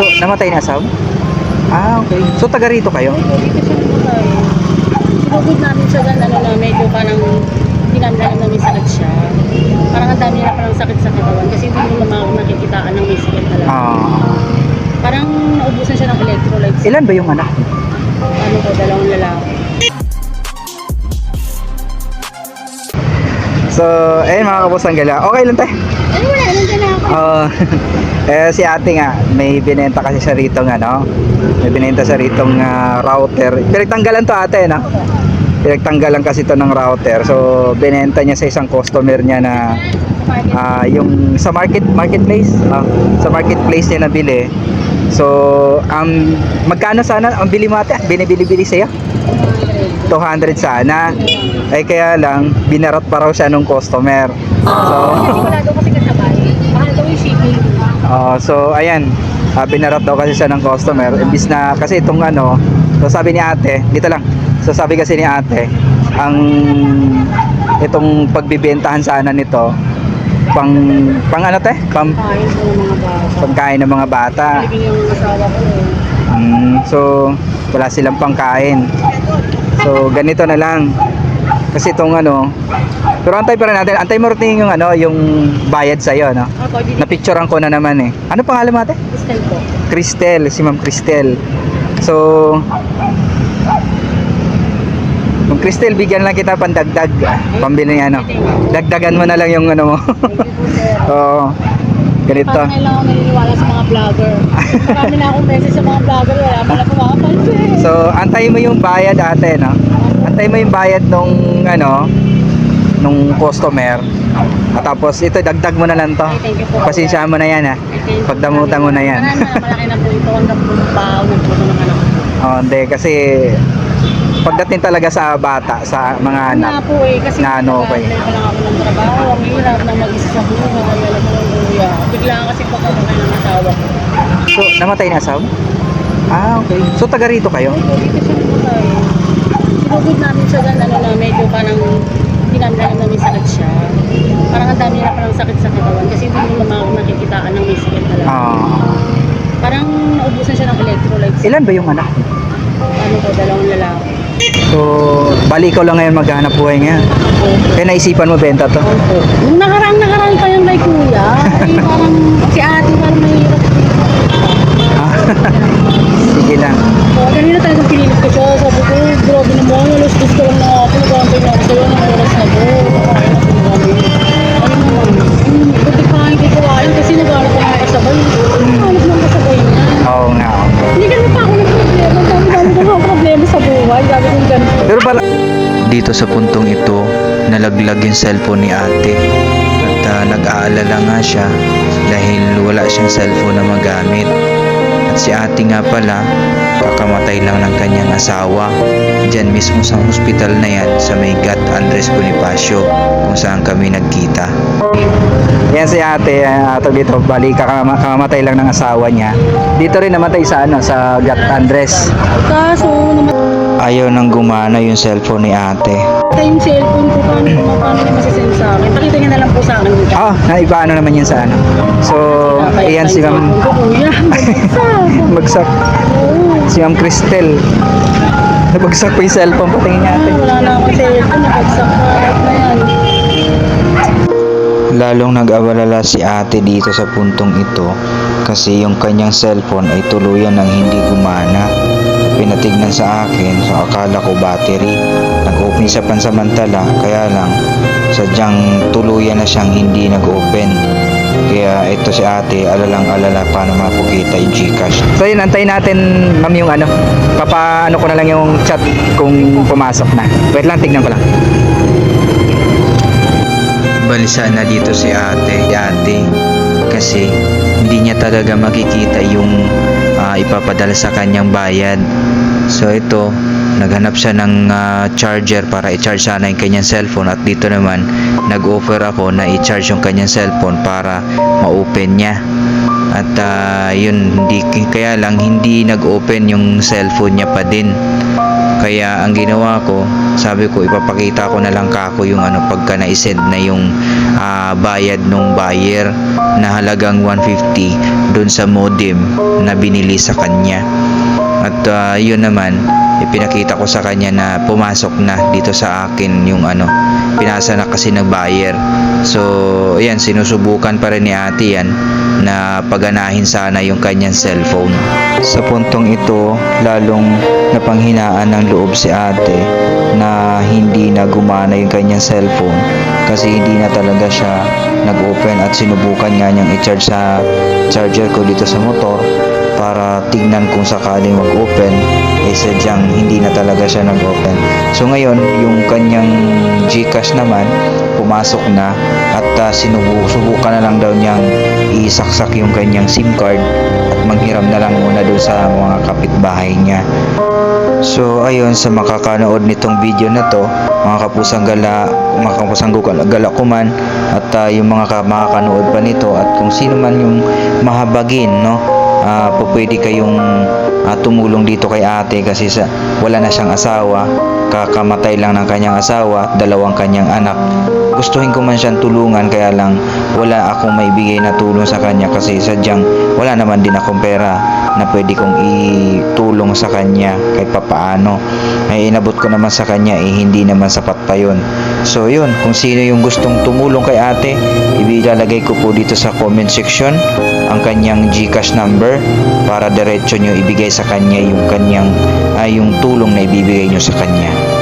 So, namatay na asawa? Ah, okay. So, taga rito kayo? Dito siya namatay. Sinugod namin siya gan, ano na, medyo parang alam na may sakit siya. Parang ang dami na parang sakit sa katawan kasi hindi mo naman nakikitaan ng may sakit talaga. Ah. Parang naubusan siya ng electrolytes. ilan ba yung anak? Ano ko, dalawang lalaki. So, ayun mga kabusang gala. Okay lang tayo. Ano wala, nandiyan na ako. Oo. eh, si ate nga, may binenta kasi siya rito ano. May binenta siya rito router. Pinagtanggalan to ate, no? Pinagtanggalan kasi to ng router. So, binenta niya sa isang customer niya na ah, yung sa market marketplace, ah, sa marketplace niya nabili. So, um, magkano sana ang bili mo ate? Binibili-bili sa'yo? 200 sana. Ay kaya lang, binarot pa raw siya nung customer. So. Oh, so ayan, uh, binarap daw kasi siya ng customer. Imbis na kasi itong ano, so sabi ni ate, dito lang. So sabi kasi ni ate, ang itong pagbibentahan sana nito pang pang ano te? Pang Kain ko ng mga bata. pagkain ng mga bata. Eh. Mm, so wala silang pangkain. So ganito na lang. Kasi itong ano, pero antay pa rin natin. Antay mo rin yung ano, yung bayad sa no? Ako, di Napicturean ko na naman eh. Ano pangalan mo ate? Crystal po. Cristel, si Ma'am Cristel. So, Ma'am Cristel, bigyan lang kita pandagdag. Pambili ng ano. Dagdagan mo na lang yung ano mo. Oo. Ganito. Parang ngayon lang ako naniniwala sa mga vlogger. Marami na akong message sa mga vlogger. Wala mo na pumapansin. So, antayin mo yung bayad ate, no? Antayin mo yung bayad nung ano, nung customer. At tapos ito, dagdag mo na lang to. Ay, thank you po. Pasensyahan mo na yan, ha? Thank you. Pagdamutan mo na yan. Ano na, malaki na po ito. Ang po baon ng puso ng anak. ko. Oh, hindi, kasi pagdating talaga sa bata, sa mga anak. na po eh. Kasi Na ano, okay. pa lang ako ng trabaho. Ang hirap na mag-isa sa buhay. Alam mo kuya. Bigla kasi pagkakamay ng asawa ko. So, namatay na asawa? Ah, okay. So, taga rito kayo? Opo, dito siya namatay. Sinugod namin siya gan, ano na, medyo parang alam na may sakit siya. Parang ang dami na parang sakit sa katawan kasi hindi mo naman nakikitaan ng may sakit talaga. Ah. Parang naubusan siya ng electrolytes. ilan ba yung anak? Ano ko, dalawang lalaki. So, bali ikaw lang ngayon maghanap buhay ngayon. Kaya naisipan mo benta to? Opo. Nung nakarang nakarang pa kuya, ay parang si ate Dito sa puntong ito, nalaglag yung cellphone ni ate. At ah, nag-aalala nga siya dahil wala siyang cellphone na magamit. At si ate nga pala, kakamatay lang ng kanyang asawa. Diyan mismo sa hospital na yan sa may Gat Andres Bonifacio kung saan kami nagkita. yan si ate, uh, dito, bali kakama- kakamatay lang ng asawa niya. Dito rin namatay sa ano, sa Gat Andres. Kaso, namatay Ayaw nang gumana yung cellphone ni ate. yung cellphone ko. Paano paano niya masisend sa akin? Pakita niya na lang po sa akin. Ah, naibaano naman yun sa ano. So, ayan si Ma'am, kuya. Bagsak. Si Ma'am Cristel. Nabagsak po yung cellphone, patingin niya ate. Wala na akong cellphone. Nabagsak na. na yan. Lalong nag-abalala si ate dito sa puntong ito kasi yung kanyang cellphone ay tuluyan ng hindi gumana. Pinatignan sa akin so akala ko battery. Nag-open siya pansamantala kaya lang sadyang tuluyan na siyang hindi nag-open. Kaya ito si ate alalang alala paano mapukita yung Gcash. So yun, antayin natin ma'am yung ano. Papa ano ko na lang yung chat kung pumasok na. Wait lang, tignan ko lang. balisa na dito si ate, si ate kasi hindi niya talaga makikita yung ah, ipapadala sa kanyang bayad. So ito, naghanap siya ng ah, charger para i-charge sana yung kanyang cellphone at dito naman nag-offer ako na i-charge yung kanyang cellphone para ma-open niya. At ah, yun, hindi, kaya lang hindi nag-open yung cellphone niya pa din. Kaya ang ginawa ko, sabi ko ipapakita ko na lang kako yung ano pagka na-send na yung ah, bayad nung buyer na halagang 150 doon sa modem na binili sa kanya. At ah, yun naman, ipinakita ko sa kanya na pumasok na dito sa akin yung ano, pinasa na kasi ng buyer. So, ayan, sinusubukan pa rin ni ate yan na paganahin sana yung kanyang cellphone. Sa puntong ito, lalong napanghinaan ng loob si ate na hindi na gumana yung kanyang cellphone kasi hindi na talaga siya nag-open at sinubukan nga niyang i-charge sa charger ko dito sa motor para tignan kung sakaling mag-open eh sadyang hindi na talaga siya nag-open so ngayon yung kanyang Gcash naman pumasok na at uh, sinubu subukan na lang daw niyang isaksak yung kanyang SIM card at manghiram na lang muna doon sa mga kapitbahay niya So ayun sa makakanood nitong video na to, mga kapusang gala, mga kapusang gala, gala ko man at ah, yung mga ka, makakanood pa nito at kung sino man yung mahabagin, no? Po pwede kayong ah, tumulong dito kay ate kasi sa wala na siyang asawa, kakamatay lang ng kanyang asawa, dalawang kanyang anak. Gustuhin ko man siyang tulungan kaya lang wala akong maibigay na tulong sa kanya kasi sadyang wala naman din akong pera na pwede kong itulong sa kanya kahit papaano. Ay inabot ko naman sa kanya eh hindi naman sapat pa yun. So yun, kung sino yung gustong tumulong kay ate, ibilalagay ko po dito sa comment section ang kanyang Gcash number para diretso nyo ibigay sa kanya yung kanyang ay yung tulong na ibibigay nyo sa kanya.